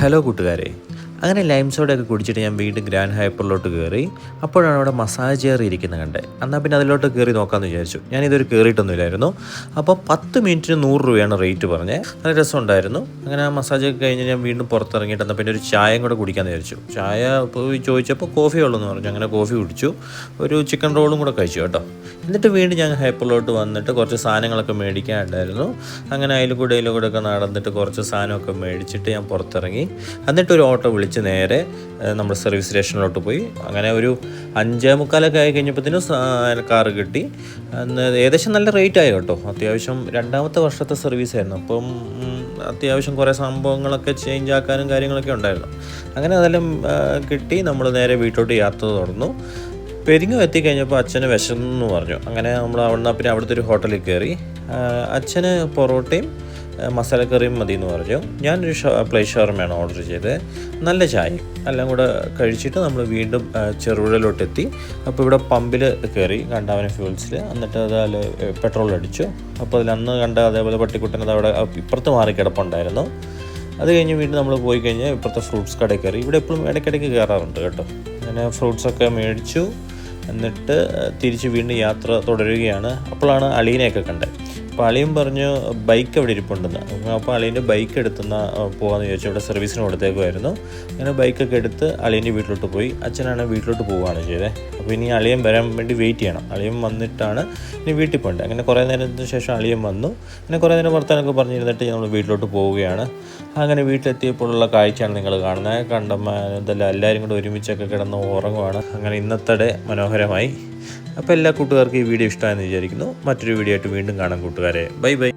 Hello കൂട്ടുകാരെ. അങ്ങനെ lime സോഡയൊക്കെ കുടിച്ചിട്ട് ഞാൻ വീണ്ടും ഗ്രാൻഡ് ഹൈപ്പറിലോട്ട് കയറി അപ്പോഴാണ് അവിടെ മസാജ് ചെയർ ഇരിക്കുന്നത് കണ്ടത് എന്നാൽ പിന്നെ അതിലോട്ട് കയറി നോക്കാമെന്ന് വിചാരിച്ചു. ഞാൻ ഇതൊരു കയറിയിട്ടൊന്നുമില്ലായിരുന്നു അപ്പോൾ പത്ത് മിനിറ്റിന് നൂറ് രൂപയാണ് റേറ്റ് പറഞ്ഞത് നല്ല രസമുണ്ടായിരുന്നു. അങ്ങനെ ആ മസാജ് ഒക്കെ കഴിഞ്ഞ് ഞാൻ വീണ്ടും പുറത്തിറങ്ങിയിട്ട് എന്നാൽ പിന്നെ ഒരു ചായയും കൂടെ കുടിക്കാമെന്ന് വിചാരിച്ചു. ചായ പോയി ചോദിച്ചപ്പോൾ കോഫി ഉള്ളൂ എന്ന് പറഞ്ഞു. അങ്ങനെ കോഫി കുടിച്ചു. ഒരു ചിക്കൻ റോളും കൂടെ കഴിച്ചു കേട്ടോ. എന്നിട്ട് വീണ്ടും ഞാൻ ഹൈപ്പറിലോട്ട് വന്നിട്ട് കുറച്ച് സാധനങ്ങളൊക്കെ മേടിക്കാനുണ്ടായിരുന്നു. അങ്ങനെ അതിൽ കൂടെ അതിൽ കൂടെ ഒക്കെ നടന്നിട്ട് കുറച്ച് സാധനമൊക്കെ മേടിച്ചിട്ട് ഞാൻ പുറത്തിറങ്ങി. എന്നിട്ട് ഒരു ഓട്ടോ വിളിച്ച്. നേരെ നമ്മൾ സർവീസ് സ്റ്റേഷനിലോട്ട് പോയി. അങ്ങനെ ഒരു അഞ്ചേ മുക്കാലൊക്കെ ആയി കഴിഞ്ഞപ്പോഴത്തേനും കാറ് കിട്ടി. ഏകദേശം നല്ല റേറ്റ് ആയി കേട്ടോ. അത്യാവശ്യം രണ്ടാമത്തെ വർഷത്തെ സർവീസ് ആയിരുന്നു. അപ്പം അത്യാവശ്യം കുറേ സംഭവങ്ങളൊക്കെ ചേഞ്ച് ആക്കാനും കാര്യങ്ങളൊക്കെ ഉണ്ടായിരുന്നു. അങ്ങനെ അതെല്ലാം കിട്ടി. നമ്മൾ നേരെ വീട്ടിലോട്ട് യാത്ര തുടർന്നു. പെരിങ്ങു എത്തിക്കഴിഞ്ഞപ്പോൾ അച്ഛന് വിശന്നു പറഞ്ഞു. അങ്ങനെ നമ്മൾ അവിടെ പിന്നെ അവിടുത്തെ ഒരു ഹോട്ടലിൽ കയറി. അച്ഛന് പൊറോട്ടയും ആ, മസാലക്കറിയും മതി എന്ന് പറഞ്ഞു. ഞാനൊരു പ്ലേറ്റ് ഷവർമയാണ് ഓർഡർ ചെയ്തത്. നല്ല ചായ. എല്ലാം കൂടെ കഴിച്ചിട്ട് നമ്മൾ വീണ്ടും ചെറുപുഴയിലോട്ടെത്തി. അപ്പോൾ ഇവിടെ പമ്പിൽ കയറി കണ്ടാവന ഫ്യൂൾസിൽ എന്നിട്ട് അതിൽ പെട്രോൾ അടിച്ചു. അപ്പോൾ അതിൽ അന്ന് കണ്ട അതേപോലെ പട്ടിക്കുട്ടനത് അവിടെ ഇപ്പുറത്ത് മാറി കിടപ്പുണ്ടായിരുന്നു. അത് കഴിഞ്ഞ് വീണ്ടും നമ്മൾ പോയി കഴിഞ്ഞാൽ ഇപ്പുറത്തെ ഫ്രൂട്ട്സ് കടയിൽ കയറി. ഇവിടെ എപ്പോഴും ഇടയ്ക്കിടയ്ക്ക് കയറാറുണ്ട് കേട്ടോ. അങ്ങനെ ഫ്രൂട്ട്സൊക്കെ മേടിച്ചു. എന്നിട്ട് തിരിച്ച് വീണ്ടും യാത്ര തുടരുകയാണ്. അപ്പോഴാണ് അളീനെയൊക്കെ കണ്ടത്. അപ്പോൾ അളിയും പറഞ്ഞു ബൈക്ക് അവിടെ ഇരിപ്പുണ്ടെന്ന്. അപ്പോൾ അളിയന്റെ ബൈക്ക് എടുത്തുന്ന പോകാമെന്ന് ചോദിച്ചു. ഇവിടെ സർവീസിന് കൊടുത്തേക്കുമായിരുന്നു അങ്ങനെ ബൈക്കൊക്കെ എടുത്ത് അളിയന്റെ വീട്ടിലോട്ട് പോയി. അച്ഛനാണ് വീട്ടിലോട്ട് പോവുകയാണ് ചെയ്തത് അപ്പോൾ ഇനി അളിയൻ വരാൻ വേണ്ടി വെയിറ്റ് ചെയ്യണം. അളിയൻ വന്നിട്ടാണ് ഇനി വീട്ടിൽ പോകേണ്ടത്. അങ്ങനെ കുറേ നേരത്തിന് ശേഷം അളിയൻ വന്നു. അങ്ങനെ കുറേ നേരം വർത്തമാനമൊക്കെ പറഞ്ഞിരുന്നിട്ട് നമ്മൾ വീട്ടിലോട്ട് പോവുകയാണ്. അങ്ങനെ വീട്ടിലെത്തിയപ്പോഴുള്ള കാഴ്ചയാണ് നിങ്ങൾ കാണുന്നത്. കണ്ടമ്മ ഇതെല്ലാം എല്ലാവരും കൂടെ ഒരുമിച്ചൊക്കെ കിടന്ന് ഉറങ്ങുവാണ്. അങ്ങനെ ഇന്നത്തെ മനോഹരമായി. അപ്പോൾ എല്ലാ കൂട്ടുകാർക്കും ഈ വീഡിയോ ഇഷ്ടമായെന്ന് വിചാരിക്കുന്നു. മറ്റൊരു വീഡിയോ ആയിട്ട് വീണ്ടും प्रकार है बाय बाय.